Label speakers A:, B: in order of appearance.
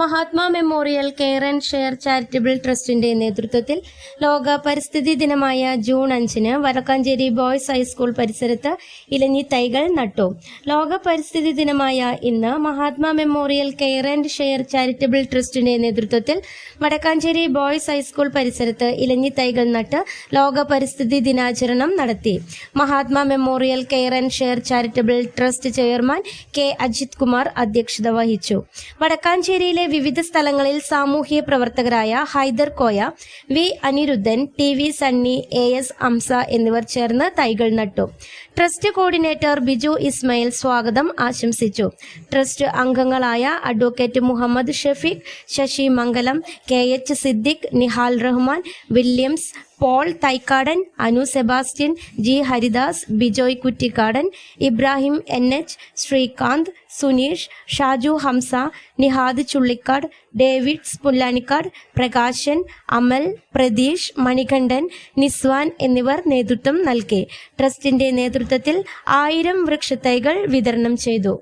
A: Mahatma memorial care and share charitable ട്രസ്റ്റിന്റെ നേതൃത്വത്തിൽ ലോക പരിസ്ഥിതി ദിനമായ ജൂൺ അഞ്ചിന് വടക്കാഞ്ചേരി ബോയ്സ് ഹൈസ്കൂൾ പരിസരത്ത് ഇലഞ്ഞി തൈകൾ നട്ടു. ലോക പരിസ്ഥിതി ദിനമായ ഇന്ന് Mahatma memorial care and share charitable ട്രസ്റ്റിന്റെ നേതൃത്വത്തിൽ വടക്കാഞ്ചേരി ബോയ്സ് ഹൈസ്കൂൾ പരിസരത്ത് ഇലഞ്ഞി തൈകൾ നട്ട് ലോക പരിസ്ഥിതി ദിനാചരണം നടത്തി. Mahatma memorial care and share charitable trust chairman K Ajith Kumar അധ്യക്ഷത വഹിച്ചു. വടക്കാഞ്ചേരിയിലെ വിവിധ സ്ഥലങ്ങളിൽ സാമൂഹ്യ പ്രവർത്തകരായ Haider Koya V Anirudhan T V Sunny A S Amsa എന്നിവർ ചേർന്ന് തൈകൾ നട്ടു. ട്രസ്റ്റ് കോർഡിനേറ്റർ ബിജു ഇസ്മയിൽ സ്വാഗതം ആശംസിച്ചു. ട്രസ്റ്റ് അംഗങ്ങളായ advocate Muhammad Shafeeq Sasi Mangalam K H Siddique Nihal Rahman Williams Paul Thaikkadan Anu Sebastian G Haridas Bijoy Kuttikkadan Ibrahim N H Sreekanth Suneesh Shaju Hamsa Nihad Chullikkad Davids Pullanikkad Prakashan Amal Pratheesh Manikandan Niswan എന്നിവർ നേതൃത്വം നൽകി. ട്രസ്റ്റിന്റെ നേതൃത്വത്തിൽ ആയിരം വൃക്ഷത്തൈകൾ വിതരണം ചെയ്തു.